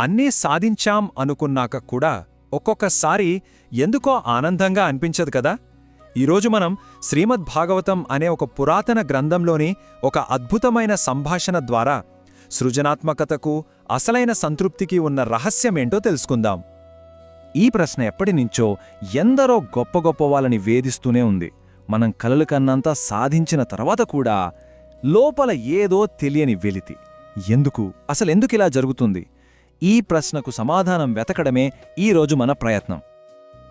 అన్నీ సాధించాం అనుకున్నాక కూడా ఒక్కొక్కసారి ఎందుకో ఆనందంగా అనిపించదు కదా? ఈరోజు మనం శ్రీమద్ భాగవతం అనే ఒక పురాతన గ్రంథంలోని ఒక అద్భుతమైన సంభాషణ ద్వారా సృజనాత్మకతకు అసలైన సంతృప్తికి ఉన్న రహస్యమేంటో తెలుసుకుందాం. ఈ ప్రశ్న ఎప్పటినుంచో ఎందరో గొప్ప గొప్ప వాళ్ళని వేధిస్తూనే ఉంది. మనం కలలు కన్నంతా సాధించిన తర్వాత కూడా లోపల ఏదో తెలియని వెలితి. ఎందుకు? అసలెందుకిలా జరుగుతుంది? ఈ ప్రశ్నకు సమాధానం వెతకడమే ఈరోజు మన ప్రయత్నం.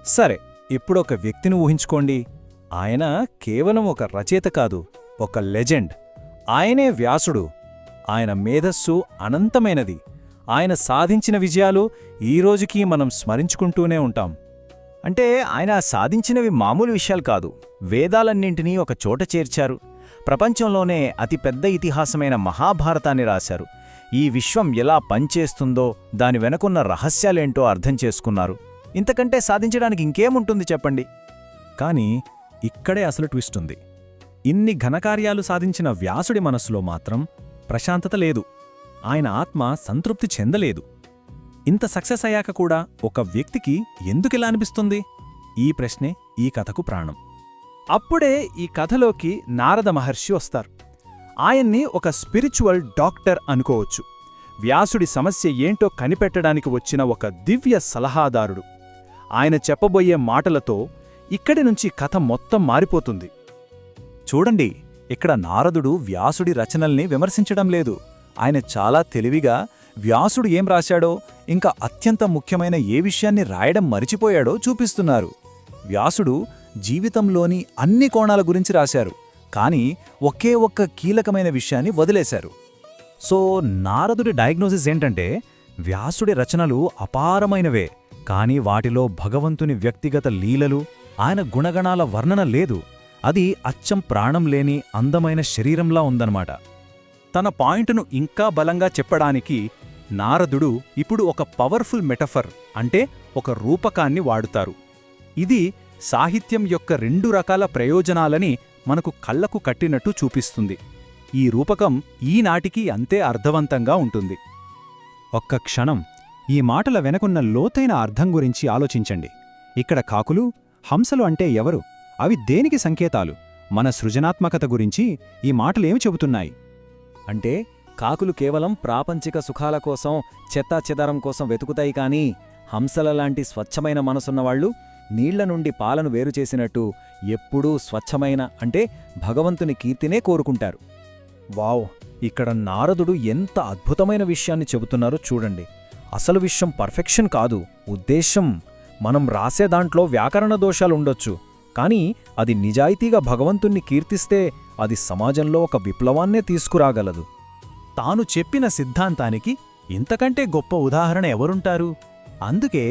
సరే ఇప్పుడొక వ్యక్తిని ఊహించుకోండి. ఆయన కేవలం ఒక రచయిత కాదు ఒక లెజెండ్. ఆయనే వ్యాసుడు. ఆయన మేధస్సు అనంతమైనది. ఆయన సాధించిన విజయాలు ఈ మనం స్మరించుకుంటూనే ఉంటాం. అంటే ఆయన సాధించినవి మామూలు విషయాలు కాదు. వేదాలన్నింటినీ ఒక చోట చేర్చారు. ప్రపంచంలోనే అతిపెద్ద ఇతిహాసమైన మహాభారతాన్ని రాశారు. ఈ విశ్వం ఎలా పనిచేస్తుందో దాని వెనకున్న రహస్యాలేంటో అర్థం చేసుకున్నారు. ఇంతకంటే సాధించడానికి ఇంకేముంటుంది చెప్పండి? కాని ఇక్కడే అసలు ట్విస్ట్ ఉంది. ఇన్ని ఘనకార్యాలు సాధించిన వ్యాసుడి మనస్సులో మాత్రం ప్రశాంతత లేదు. ఆయన ఆత్మ సంతృప్తి చెందలేదు. ఇంత సక్సెస్ అయ్యాక కూడా ఒక వ్యక్తికి ఎందుకిలా అనిపిస్తుంది? ఈ ప్రశ్నే ఈ కథకు ప్రాణం. అప్పుడే ఈ కథలోకి నారద మహర్షి వస్తారు. ఆయన్ని ఒక స్పిరిచువల్ డాక్టర్ అనుకోవచ్చు. వ్యాసుడి సమస్య ఏంటో కనిపెట్టడానికి వచ్చిన ఒక దివ్య సలహాదారుడు. ఆయన చెప్పబోయే మాటలతో ఇక్కడి నుంచి కథ మొత్తం మారిపోతుంది. చూడండి ఇక్కడ నారదుడు వ్యాసుడి రచనల్ని విమర్శించడం లేదు. ఆయన చాలా తెలివిగా వ్యాసుడు ఏం రాశాడో ఇంకా అత్యంత ముఖ్యమైన ఏ విషయాన్ని రాయడం మరిచిపోయాడో చూపిస్తున్నారు. వ్యాసుడు జీవితంలోని అన్ని కోణాల గురించి రాశారు. కానీ ఒకే ఒక్క కీలకమైన విషయాన్ని వదిలేశారు. సో నారదుడి డయాగ్నోసిస్ ఏంటంటే వ్యాసుడి రచనలు అపారమైనవే కాని వాటిలో భగవంతుని వ్యక్తిగత లీలలు ఆయన గుణగణాల వర్ణన లేదు. అది అచ్చం ప్రాణం లేని అందమైన శరీరంలా ఉందన్నమాట. తన పాయింట్ను ఇంకా బలంగా చెప్పడానికి నారదుడు ఇప్పుడు ఒక పవర్ఫుల్ మెటఫర్ అంటే ఒక రూపకాన్ని వాడుతారు. ఇది సాహిత్యం యొక్క రెండు రకాల ప్రయోజనాలని మనకు కళ్ళకు కట్టినట్టు చూపిస్తుంది. ఈ రూపకం ఈనాటికి అంతే అర్థవంతంగా ఉంటుంది. ఒక్క క్షణం. ఈ మాటల వెనకున్న లోతైన అర్థం గురించి ఆలోచించండి. ఇక్కడ కాకులు హంసలు అంటే ఎవరు? అవి దేనికి సంకేతాలు? మన సృజనాత్మకత గురించి ఈ మాటలేమి చెబుతున్నాయి? అంటే కాకులు కేవలం ప్రాపంచిక సుఖాల కోసం చెత్తాచెదారం కోసం వెతుకుతాయి కానీ హంసల లాంటి స్వచ్ఛమైన మనసున్నవాళ్ళు నీళ్ళ నుండి పాలను వేరుచేసినట్టు ఎప్పుడూ స్వచ్ఛమైన అంటే భగవంతుని కీర్తినే కోరుకుంటారు. వావ్ ఇక్కడ నారదుడు ఎంత అద్భుతమైన విషయాన్ని చెబుతున్నారో చూడండి. అసలు విషయం పర్ఫెక్షన్ కాదు ఉద్దేశం మనం రాసే దాంట్లో వ్యాకరణ దోషాలుండొచ్చు కానీ అది నిజాయితీగా భగవంతుణ్ణి కీర్తిస్తే అది సమాజంలో ఒక విప్లవాన్నే తీసుకురాగలదు. తాను చెప్పిన సిద్ధాంతానికి ఇంతకంటే గొప్ప ఉదాహరణ ఎవరుంటారు? అందుకే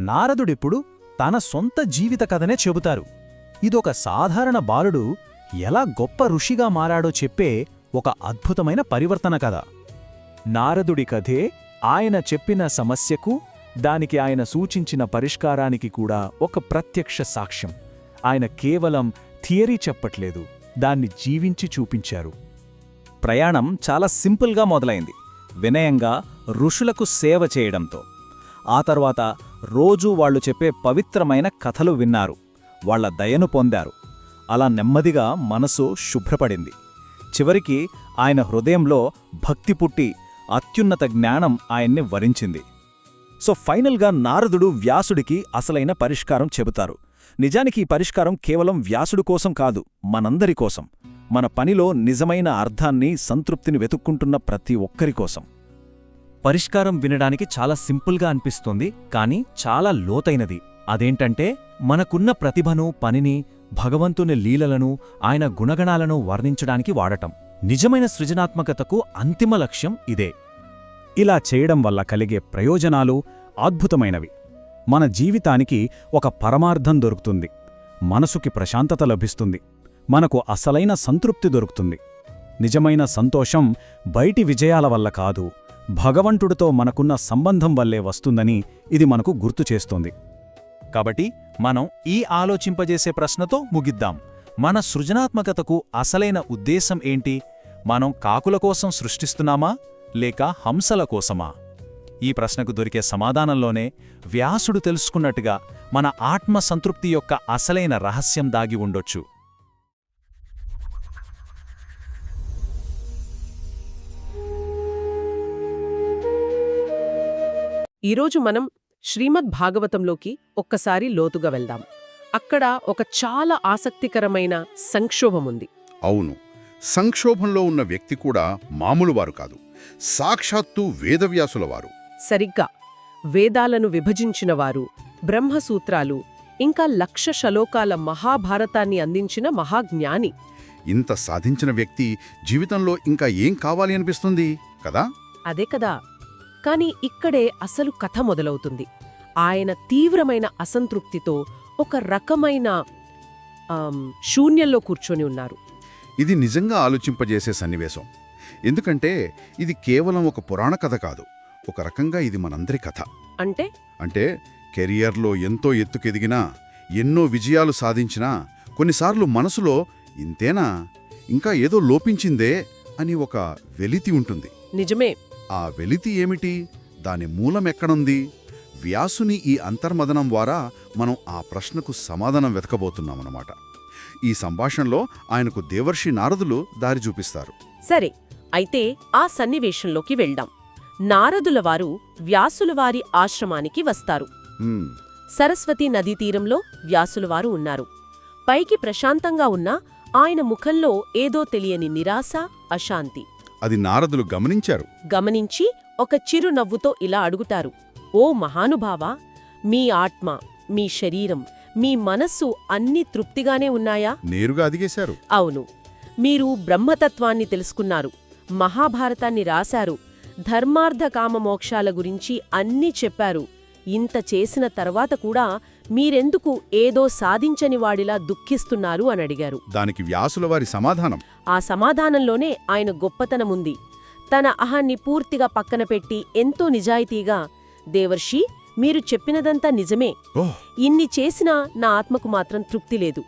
నారదుడిప్పుడు తన సొంత జీవిత కథనే చెబుతారు. ఇదొక సాధారణ బాలుడు ఎలా గొప్ప ఋషిగా మారాడో చెప్పే ఒక అద్భుతమైన పరివర్తన కథ. నారదుడి కథే ఆయన చెప్పిన సమస్యకు దానికి ఆయన సూచించిన పరిష్కారానికి కూడా ఒక ప్రత్యక్ష సాక్ష్యం. ఆయన కేవలం థియరీ చెప్పట్లేదు దాన్ని జీవించి చూపించారు. ప్రయాణం చాలా సింపుల్గా మొదలైంది. వినయంగా ఋషులకు సేవ చేయడంతో. ఆ తర్వాత రోజూ వాళ్ళు చెప్పే పవిత్రమైన కథలు విన్నారు. వాళ్ళ దయను పొందారు. అలా నెమ్మదిగా మనసు శుభ్రపడింది. చివరికి ఆయన హృదయంలో భక్తి పుట్టి అత్యున్నత జ్ఞానం ఆయన్ని వరించింది. సో ఫైనల్గా నారదుడు వ్యాసుడికి అసలైన పరిష్కారం చెబుతారు. నిజానికి ఈ పరిష్కారం కేవలం వ్యాసుడు కోసం కాదు మనందరి కోసం. మన పనిలో నిజమైన అర్థాన్ని సంతృప్తిని వెతుక్కుంటున్న ప్రతి ఒక్కరి కోసం. పరిష్కారం వినడానికి చాలా సింపుల్గా అనిపిస్తుంది కానీ చాలా లోతైనది. అదేంటంటే మనకున్న ప్రతిభను పనిని భగవంతుని లీలలను ఆయన గుణగణాలను వర్ణించడానికి వాడటం. నిజమైన సృజనాత్మకతకు అంతిమ లక్ష్యం ఇదే. ఇలా చేయడం వల్ల కలిగే ప్రయోజనాలు అద్భుతమైనవి. మన జీవితానికి ఒక పరమార్థం దొరుకుతుంది. మనసుకి ప్రశాంతత లభిస్తుంది. మనకు అసలైన సంతృప్తి దొరుకుతుంది. నిజమైన సంతోషం బయటి విజయాల వల్ల కాదు భగవంతుడితో మనకున్న సంబంధం వల్లే వస్తుందని ఇది మనకు గుర్తు చేస్తోంది. కాబట్టి మనం ఈ ఆలోచింపజేసే ప్రశ్నతో ముగిద్దాం. మన సృజనాత్మకతకు అసలైన ఉద్దేశం ఏంటి? మనం కాకుల కోసం సృష్టిస్తున్నామా? లేక హంసల కోసమా? ఈ ప్రశ్నకు దొరికే సమాధానంలోనే వ్యాసుడు తెలుసుకున్నట్టుగా మన ఆత్మ సంతృప్తి యొక్క అసలైన రహస్యం దాగి ఉండొచ్చు. ఈరోజు మనం శ్రీమద్ భాగవతంలోకి ఒక్కసారి లోతుగా వెళ్దాం. అక్కడ ఒక చాలా ఆసక్తికరమైన సంక్షోభం ఉంది. అవును. సంక్షోభంలో ఉన్న వ్యక్తి కూడా మామూలువారు కాదు. సాక్షాత్తు వేదవ్యాసుల వారు సరిగ్గా. వేదాలను విభజించినవారు బ్రహ్మసూత్రాలు ఇంకా లక్ష శలోకాల మహాభారతాన్ని అందించిన మహాజ్ఞాని. ఇంత సాధించిన వ్యక్తి జీవితంలో ఇంకా ఏం కావాలి అనిపిస్తుంది? కదా? అదే కదా. కాని ఇక్కడే అసలు కథ మొదలవుతుంది. ఆయన తీవ్రమైన అసంతృప్తితో ఒక రకమైన శూన్యంలో కూర్చొని ఉన్నారు. ఇది నిజంగా ఆలోచింపజేసే సన్నివేశం. ఎందుకంటే ఇది కేవలం ఒక పురాణ కథ కాదు ఒక రకంగా ఇది మనందరి కథ. అంటే? అంటే కెరియర్లో ఎంతో ఎత్తుకెదిగినా ఎన్నో విజయాలు సాధించినా కొన్నిసార్లు మనసులో ఇంతేనా ఇంకా ఏదో లోపించిందే అని ఒక వెలితి ఉంటుంది. నిజమే. ఆ వెలితి ఏమిటి? దాని మూలం ఎక్కడుంది? వ్యాసుని ఈ అంతర్మదనం ద్వారా మనం ఆ ప్రశ్నకు సమాధానం వెతకబోతున్నామన్నమాట. ఈ సంభాషణలో ఆయనకు దేవర్షి నారదులు దారి చూపిస్తారు. సరే అయితే ఆ సన్నివేశంలోకి వెళ్దాం. నారదుల వారు వ్యాసుల వారి ఆశ్రమానికి వస్తారు. సరస్వతి నదీ తీరంలో వ్యాసులవారు ఉన్నారు. పైకి ప్రశాంతంగా ఉన్నా ఆయన ముఖంలో ఏదో తెలియని నిరాశ అశాంతి. అది నారదులు గమనించారు. గమనించి ఒక చిరునవ్వుతో ఇలా అడుగుతారు ఓ మహానుభావా మీ ఆత్మ మీ శరీరం మీ మనస్సు అన్నీ తృప్తిగానే ఉన్నాయా? నేరుగా అదిగేశారు. అవును. మీరు బ్రహ్మతత్వాన్ని తెలుసుకున్నారు మహాభారతాన్ని రాశారు ధర్మార్థ కామ మోక్షాల గురించి అన్నీ చెప్పారు. ఇంత చేసిన తర్వాత కూడా మీరెందుకు ఏదో సాధించని వాడిలా దుఃఖిస్తున్నారు అని అడిగారు. దానికి వ్యాసుల వారి సమాధానం. ఆ సమాధానంలోనే ఆయన గొప్పతనముంది తన అహాన్ని పూర్తిగా పక్కన పెట్టి ఎంతో నిజాయితీగా దేవర్షి మీరు చెప్పినదంతా నిజమే. ఇన్ని చేసినా నా ఆత్మకు మాత్రం తృప్తి లేదు.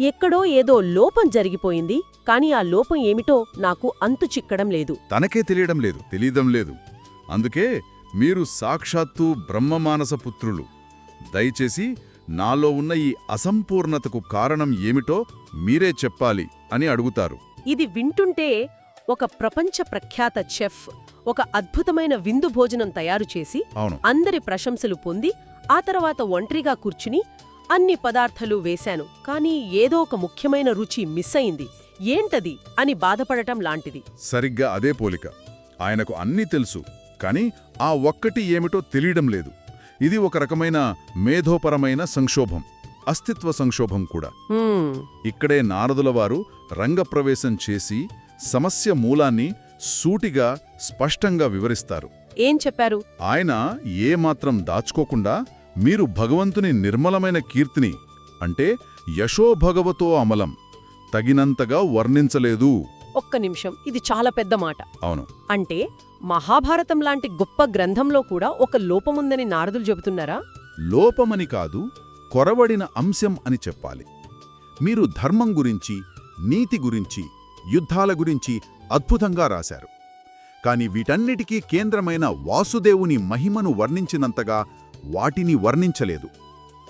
ఎక్కడో ఏదో లోపం జరిగిపోయింది కాని ఆ లోపం ఏమిటో నాకు అంతు చిక్కడం లేదు. తనకే తెలియడం లేదు తెలియడం లేదు. అందుకే మీరు సాక్షాత్తు బ్రహ్మమానస పుత్రులు. దయచేసి నాలో ఉన్న ఈ అసంపూర్ణతకు కారణం ఏమిటో మీరే చెప్పాలి అని అడుగుతారు. ఇది వింటుంటే ఒక ప్రపంచ ప్రఖ్యాత చెఫ్ ఒక అద్భుతమైన విందు భోజనం తయారు చేసి అందరి ప్రశంసలు పొంది ఆ తర్వాత ఒంటరిగా కూర్చుని అన్ని పదార్థాలు వేశాను. కానీ ఏదో ఒక ముఖ్యమైన రుచి మిస్ అయింది. ఏంటది అని బాధపడటం లాంటిది. సరిగ్గా అదే పోలిక. ఆయనకు అన్నీ తెలుసు. కాని ఆ ఒక్కటి ఏమిటో తెలియడం లేదు. ఇది ఒక రకమైన మేధోపరమైన సంక్షోభం అస్తిత్వ సంక్షోభం కూడా. ఇక్కడే నారదుల వారు రంగప్రవేశం చేసి సమస్య మూలాన్ని సూటిగా స్పష్టంగా వివరిస్తారు. ఏం చెప్పారు? ఆయన ఏమాత్రం దాచుకోకుండా మీరు భగవంతుని నిర్మలమైన కీర్తిని అంటే యశోభగవతో అమలం తగినంతగా వర్ణించలేదు. ఒక్క నిమిషం ఇది చాలా పెద్ద మాట. అవును. అంటే మహాభారతం లాంటి గొప్ప గ్రంథంలో కూడా ఒక లోపముందని నారదులు చెబుతున్నారా? లోపమని కాదు కొరవడిన అంశం అని చెప్పాలి. మీరు ధర్మం గురించి నీతి గురించి యుద్ధాల గురించి అద్భుతంగా రాశారు. కాని వీటన్నిటికీ కేంద్రమైన వాసుదేవుని మహిమను వర్ణించినంతగా వాటిని వర్ణించలేదు.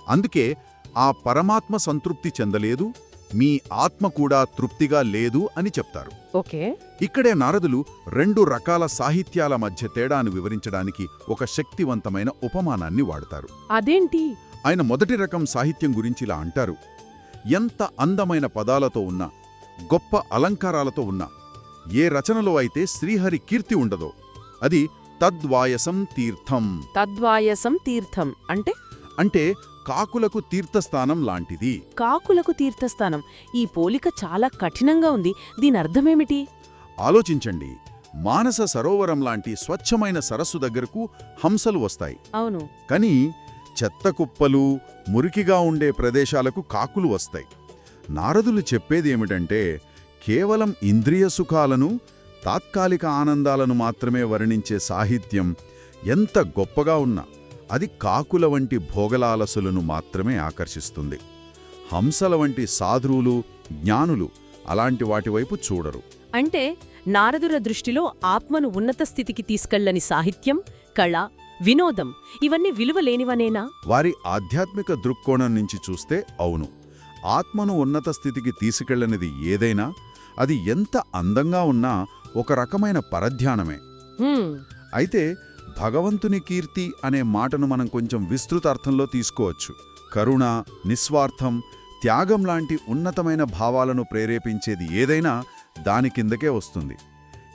అందుకే ఆ పరమాత్మ సంతృప్తి చెందలేదు మీ ఆత్మ కూడా తృప్తిగా లేదు అని చెప్తారు. ఓకే. ఇక్కడే నారదులు రెండు రకాల సాహిత్యాల మధ్య తేడాను వివరించడానికి ఒక శక్తివంతమైన ఉపమానాన్ని వాడతారు. అదేంటి? ఆయన మొదటి రకం సాహిత్యం గురించి ఇలా అంటారు. ఎంత అందమైన పదాలతో ఉన్నా గొప్ప అలంకారాలతో ఉన్నా ఏ రచనలో అయితే శ్రీహరి కీర్తి ఉండదో అది తద్వాయసం తీర్థం. తద్వాయసం తీర్థం. అంటే అంటే కాకులకు తీర్థస్థానం లాంటిది. కాకులకు తీర్థస్థానం. ఈ పోలిక చాలా కఠినంగా ఉంది. దీని అర్థమేమిటి? ఆలోచించండి. మానస సరోవరం లాంటి స్వచ్ఛమైన సరస్సు దగ్గరకు హంసలు వస్తాయి. అవును. కానీ చెత్త కుప్పలు మురికిగా ఉండే ప్రదేశాలకు కాకులు వస్తాయి. నారదులు చెప్పేదేమిటంటే కేవలం ఇంద్రియ సుఖాలను తాత్కాలిక ఆనందాలను మాత్రమే వర్ణించే సాహిత్యం ఎంత గొప్పగా ఉన్నా. అది కాకుల వంటి భోగలాలసులను మాత్రమే ఆకర్షిస్తుంది. హంసల వంటి సాధువులు జ్ఞానులు అలాంటి వాటి వైపు చూడరు. అంటే నారదుల దృష్టిలో ఆత్మను ఉన్నత స్థితికి తీసుకెళ్ళని సాహిత్యం కళ వినోదం ఇవన్నీ విలువలేనివనేనా? వారి ఆధ్యాత్మిక దృక్కోణం నుంచి చూస్తే అవును. ఆత్మను ఉన్నత స్థితికి తీసుకెళ్ళనిది ఏదైనా అది ఎంత అందంగా ఉన్నా ఒక రకమైన పరధ్యానమే. అయితే భగవంతుని కీర్తి అనే మాటను మనం కొంచెం విస్తృత అర్థంలో తీసుకోవచ్చు. కరుణ నిస్వార్థం త్యాగం లాంటి ఉన్నతమైన భావాలను ప్రేరేపించేది ఏదైనా దాని కిందకే వస్తుంది.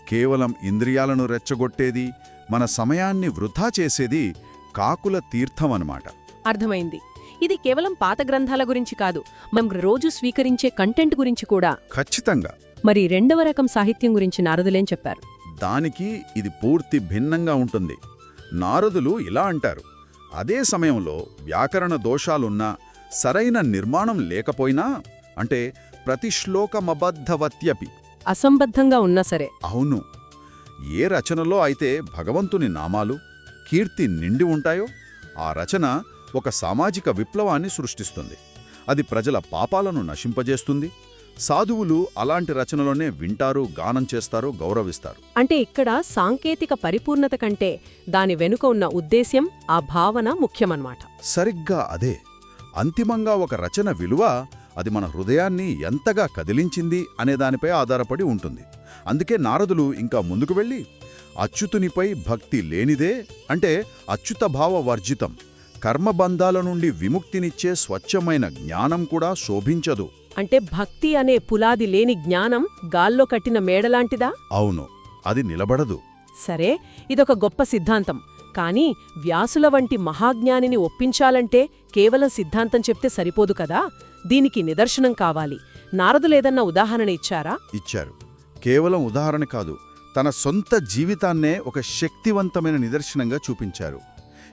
కేవలం ఇంద్రియాలను రెచ్చగొట్టేది మన సమయాన్ని వృధా చేసేది కాకుల తీర్థం అన్నమాట అర్థమైంది. ఇది కేవలం పాత గ్రంథాల గురించి కాదు మనం రోజు స్వీకరించే కంటెంట్ గురించి కూడా. ఖచ్చితంగా. మరి రెండవ రకం సాహిత్యం గురించి నారదులేం చెప్పారు? దానికి ఇది పూర్తి భిన్నంగా ఉంటుంది. నారదులు ఇలా అంటారు అదే సమయంలో వ్యాకరణ దోషాలున్నా సరైన నిర్మాణం లేకపోయినా అంటే ప్రతి శ్లోకమబద్ధవత్యపి. అసంబద్ధంగా ఉన్నా సరే. అవును. ఏ రచనలో అయితే భగవంతుని నామాలు కీర్తి నిండి ఉంటాయో ఆ రచన ఒక సామాజిక విప్లవాన్ని సృష్టిస్తుంది. అది ప్రజల పాపాలను నశింపజేస్తుంది. సాధువులు అలాంటి రచనలోనే వింటారు గానం చేస్తారు గౌరవిస్తారు. అంటే ఇక్కడ సాంకేతిక పరిపూర్ణత కంటే దాని వెనుక ఉన్న ఉద్దేశ్యం ఆ భావన ముఖ్యమన్నమాట. సరిగ్గా అదే. అంతిమంగా ఒక రచన విలువ అది మన హృదయాన్ని ఎంతగా కదిలించింది అనే దానిపై ఆధారపడి ఉంటుంది. అందుకే నారదులు ఇంకా ముందుకు వెళ్ళి అచ్యుతునిపై భక్తి లేనిదే అంటే అచ్యుతభావ వర్జితం. కర్మబంధాల నుండి విముక్తినిచ్చే స్వచ్ఛమైన జ్ఞానం కూడా శోభించదు. అంటే భక్తి అనే పులాది లేని జ్ఞానం గాల్లో కట్టిన మేడలాంటిదా? అవును అది నిలబడదు. సరే ఇదొక గొప్ప సిద్ధాంతం. కానీ వ్యాసుల వంటి మహాజ్ఞానిని ఒప్పించాలంటే కేవలం సిద్ధాంతం చెప్తే సరిపోదు కదా? దీనికి నిదర్శనం కావాలి. నారదులేదన్న ఉదాహరణ ఇచ్చారా? ఇచ్చారు. కేవలం ఉదాహరణ కాదు తన సొంత జీవితాన్నే ఒక శక్తివంతమైన నిదర్శనంగా చూపించారు.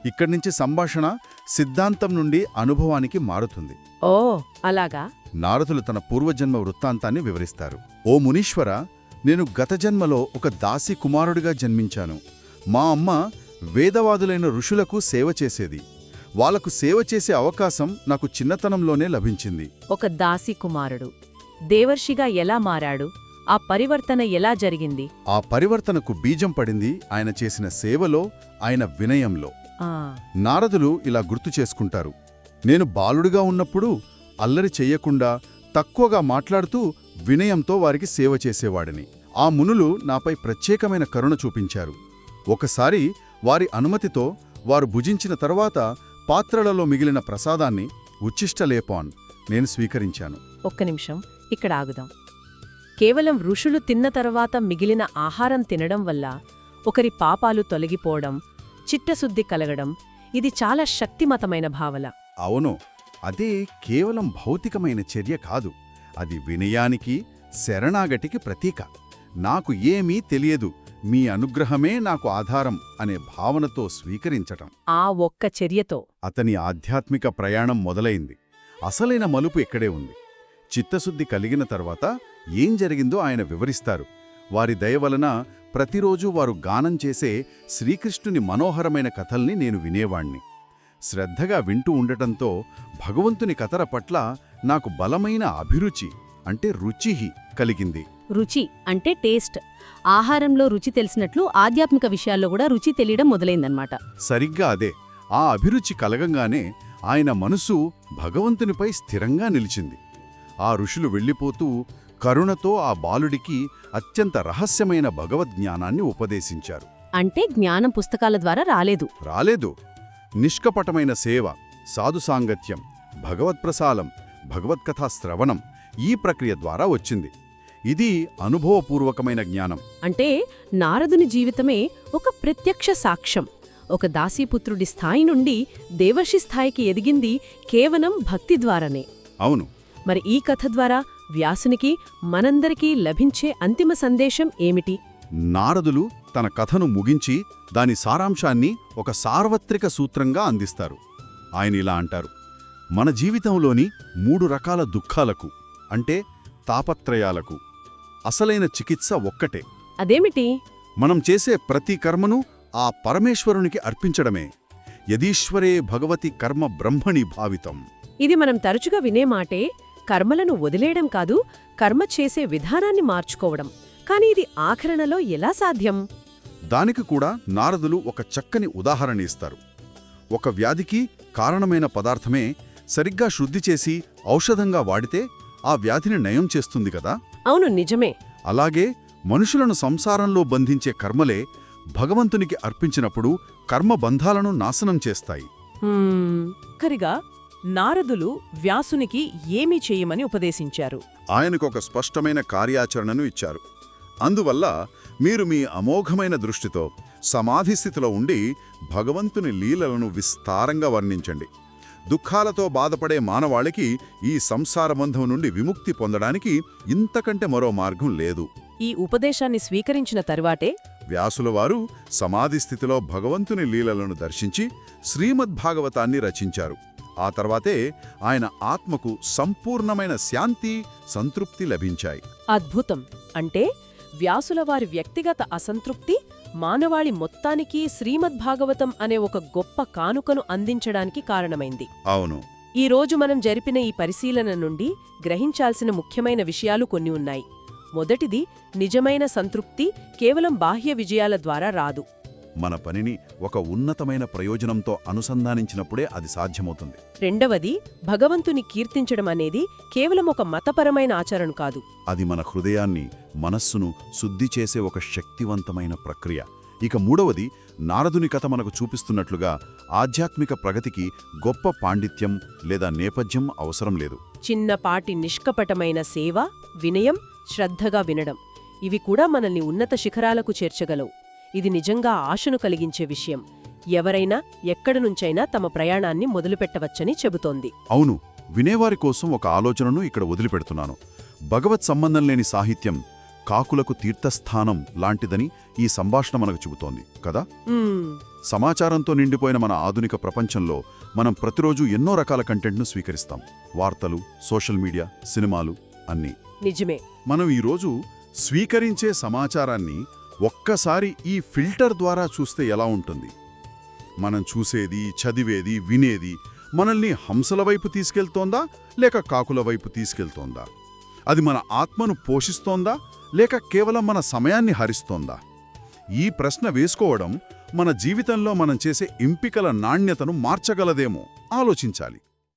ఇక్కడి నుంచి సంభాషణ సిద్ధాంతం నుండి అనుభవానికి మారుతుంది. ఓ అలాగా? నారదులు తన పూర్వజన్మ వృత్తాంతాన్ని వివరిస్తారు. ఓ మునీశ్వర నేను గత జన్మలో ఒక దాసి కుమారుడిగా జన్మించాను. మా అమ్మ వేదవాదులైన ఋషులకు సేవ చేసేది. వాళ్ళకు సేవ చేసే అవకాశం నాకు చిన్నతనంలోనే లభించింది. ఒక దాసి కుమారుడు. దేవర్షిగా ఎలా మారాడు? ఆ పరివర్తన ఎలా జరిగింది? ఆ పరివర్తనకు బీజం పడింది ఆయన చేసిన సేవలో ఆయన వినయంలో. నారదులు ఇలా గుర్తు చేసుకుంటారు. నేను బాలుడిగా ఉన్నప్పుడు అల్లరి చెయ్యకుండా తక్కువగా మాట్లాడుతూ వినయంతో వారికి సేవ చేసేవాడిని. ఆ మునులు నాపై ప్రత్యేకమైన కరుణ చూపించారు. ఒకసారి వారి అనుమతితో వారు భుజించిన తరువాత పాత్రలలో మిగిలిన ప్రసాదాన్ని ఉచ్చిష్టలేపాన్ నేను స్వీకరించాను. ఒక్క నిమిషం ఇక్కడ ఆగుదాం. కేవలం ఋషులు తిన్న తర్వాత మిగిలిన ఆహారం తినడం వల్ల ఒకరి పాపాలు తొలగిపోవడం చిత్తశుద్ధి కలగడం ఇది చాలా శక్తిమతమైన భావన. అవును అదే కేవలం భౌతికమైన చర్య కాదు అది వినయానికి శరణాగటికి ప్రతీక. నాకు ఏమీ తెలియదు మీ అనుగ్రహమే నాకు ఆధారం అనే భావనతో స్వీకరించటం. ఆ ఒక్క చర్యతో. అతని ఆధ్యాత్మిక ప్రయాణం మొదలైంది. అసలైన మలుపు ఇక్కడే ఉంది. చిత్తశుద్ధి కలిగిన తర్వాత ఏం జరిగిందో ఆయన వివరిస్తారు. వారి దయ వలన ప్రతిరోజూ వారు గానం చేసే శ్రీకృష్ణుని మనోహరమైన కథల్ని నేను వినేవాణ్ణి. శ్రద్ధగా వింటూ ఉండటంతో భగవంతుని కథల పట్ల నాకు బలమైన అభిరుచి అంటే రుచిహి కలిగింది. రుచి అంటే టేస్ట్. ఆహారంలో రుచి తెలిసినట్లు ఆధ్యాత్మిక విషయాల్లో కూడా రుచి తెలియడం మొదలైందన్నమాట. సరిగ్గా అదే. ఆ అభిరుచి కలగంగానే ఆయన మనసు భగవంతునిపై స్థిరంగా నిలిచింది. ఆ ఋషులు వెళ్ళిపోతూ కరుణతో ఆ బాలుడికి అత్యంత రహస్యమైన భగవద్జ్ఞానాన్ని ఉపదేశించారు. అంటే జ్ఞానం పుస్తకాల ద్వారా రాలేదు. రాలేదు. నిష్కపటమైన సేవ సాధు సాంగత్యం భగవత్ప్రసాలం భగవత్కథా శ్రవణం ఈ ప్రక్రియ ద్వారా వచ్చింది. ఇది అనుభవపూర్వకమైన జ్ఞానం. అంటే నారదుని జీవితమే ఒక ప్రత్యక్ష సాక్ష్యం. ఒక దాసీపుత్రుడి స్థాయి నుండి దేవర్షి స్థాయికి ఎదిగింది కేవలం భక్తి ద్వారానే. అవును. మరి ఈ కథ ద్వారా వ్యాసునికి మనందరికీ లభించే అంతిమ సందేశం ఏమిటి? నారదులు తన కథను ముగించి దాని సారాంశాన్ని ఒక సార్వత్రిక సూత్రంగా అందిస్తారు. ఆయన ఇలా అంటారు మన జీవితంలోని మూడు రకాల దుఃఖాలకు అంటే తాపత్రయాలకు అసలైన చికిత్స ఒక్కటే. అదేమిటి? మనం చేసే ప్రతి కర్మను ఆ పరమేశ్వరునికి అర్పించడమే. యదీశ్వరే భగవతి కర్మ బ్రహ్మణి భావితం. ఇది మనం తరచుగా వినే మాటే కర్మలను వదిలేయడం కాదు కర్మ చేసే విధానాన్ని మార్చుకోవడం. కాని ఇది ఆఖరణలో ఎలా సాధ్యం? దానికి కూడా నారదులు ఒక చక్కని ఉదాహరణ ఇస్తారు. ఒక వ్యాధికి కారణమైన పదార్థమే సరిగ్గా శుద్ధి చేసి ఔషధంగా వాడితే ఆ వ్యాధిని నయం చేస్తుంది కదా? అవును నిజమే. అలాగే మనుషులను సంసారంలో బంధించే కర్మలే భగవంతునికి అర్పించినప్పుడు కర్మబంధాలను నాశనం చేస్తాయి. ఆఖరిగా నారదులు వ్యాసునికి ఏమి చేయమని ఉపదేశించారు. ఆయనకొక స్పష్టమైన కార్యాచరణను ఇచ్చారు. అందువల్ల మీరు మీ అమోఘమైన దృష్టితో సమాధి స్థితిలో ఉండి భగవంతుని లీలలను విస్తారంగా వర్ణించండి. దుఃఖాలతో బాధపడే మానవాళికి ఈ సంసార బంధం నుండి విముక్తి పొందడానికి ఇంతకంటే మరో మార్గం లేదు. ఈ ఉపదేశాన్ని స్వీకరించిన తరువాటే వ్యాసుల వారు సమాధి స్థితిలో భగవంతుని లీలలను దర్శించి శ్రీమద్భాగవతాన్ని రచించారు. ఆ తర్వాతే ఆయన ఆత్మకు సంపూర్ణమైన శాంతి సంతృప్తి లభించాయి. అద్భుతం. అంటే వ్యాసుల వారి వ్యక్తిగత అసంతృప్తి మానవాళి మొత్తానికి శ్రీమద్భాగవతం అనే ఒక గొప్ప కానుకను అందించడానికి కారణమైంది. అవును. ఈ రోజు మనం జరిపిన ఈ పరిశీలన నుండి గ్రహించాల్సిన ముఖ్యమైన విషయాలు కొన్ని ఉన్నాయి. మొదటిది నిజమైన సంతృప్తి కేవలం బాహ్య విజయాల ద్వారా రాదు. మన పనిని ఒక ఉన్నతమైన ప్రయోజనంతో అనుసంధానించినప్పుడే అది సాధ్యమవుతుంది. రెండవది భగవంతుని కీర్తించడం అనేది కేవలం ఒక మతపరమైన ఆచరణ కాదు. అది మన హృదయాన్ని మనస్సును శుద్ధి చేసే ఒక శక్తివంతమైన ప్రక్రియ. ఇక మూడవది నారదుని కథ మనకు చూపిస్తున్నట్లుగా ఆధ్యాత్మిక ప్రగతికి గొప్ప పాండిత్యం లేదా నేపథ్యం అవసరం లేదు. చిన్నపాటి నిష్కపటమైన సేవ వినయం శ్రద్ధగా వినడం. ఇవి కూడా మనల్ని ఉన్నత శిఖరాలకు చేర్చగలవు. ఇది నిజంగా ఆశను కలిగించే విషయం. ఎవరైనా ఎక్కడి నుంచైనా తమ ప్రయాణాన్ని మొదలుపెట్టవచ్చని చెబుతోంది. అవును వినేవారి కోసం ఒక ఆలోచనను ఇక్కడ వదిలిపెడుతున్నాను. భగవత్ సంబంధం లేని సాహిత్యం కాకులకు తీర్థస్థానం లాంటిదని ఈ సంభాషణ మనకు చెబుతోంది కదా? సమాచారంతో నిండిపోయిన మన ఆధునిక ప్రపంచంలో మనం ప్రతిరోజు ఎన్నో రకాల కంటెంట్ను స్వీకరిస్తాం. వార్తలు సోషల్ మీడియా సినిమాలు అన్నీ. నిజమే. మనం ఈరోజు స్వీకరించే సమాచారాన్ని ఒక్కసారి ఈ ఫిల్టర్ ద్వారా చూస్తే ఎలా ఉంటుంది? మనం చూసేది చదివేది వినేది మనల్ని హంసల వైపు తీసుకెళ్తోందా? లేక కాకుల వైపు తీసుకెళ్తోందా? అది మన ఆత్మను పోషిస్తోందా? లేక కేవలం మన సమయాన్ని హరిస్తోందా? ఈ ప్రశ్న వేసుకోవడం మన జీవితంలో మనం చేసే ఎంపికల నాణ్యతను మార్చగలదేమో. ఆలోచించాలి.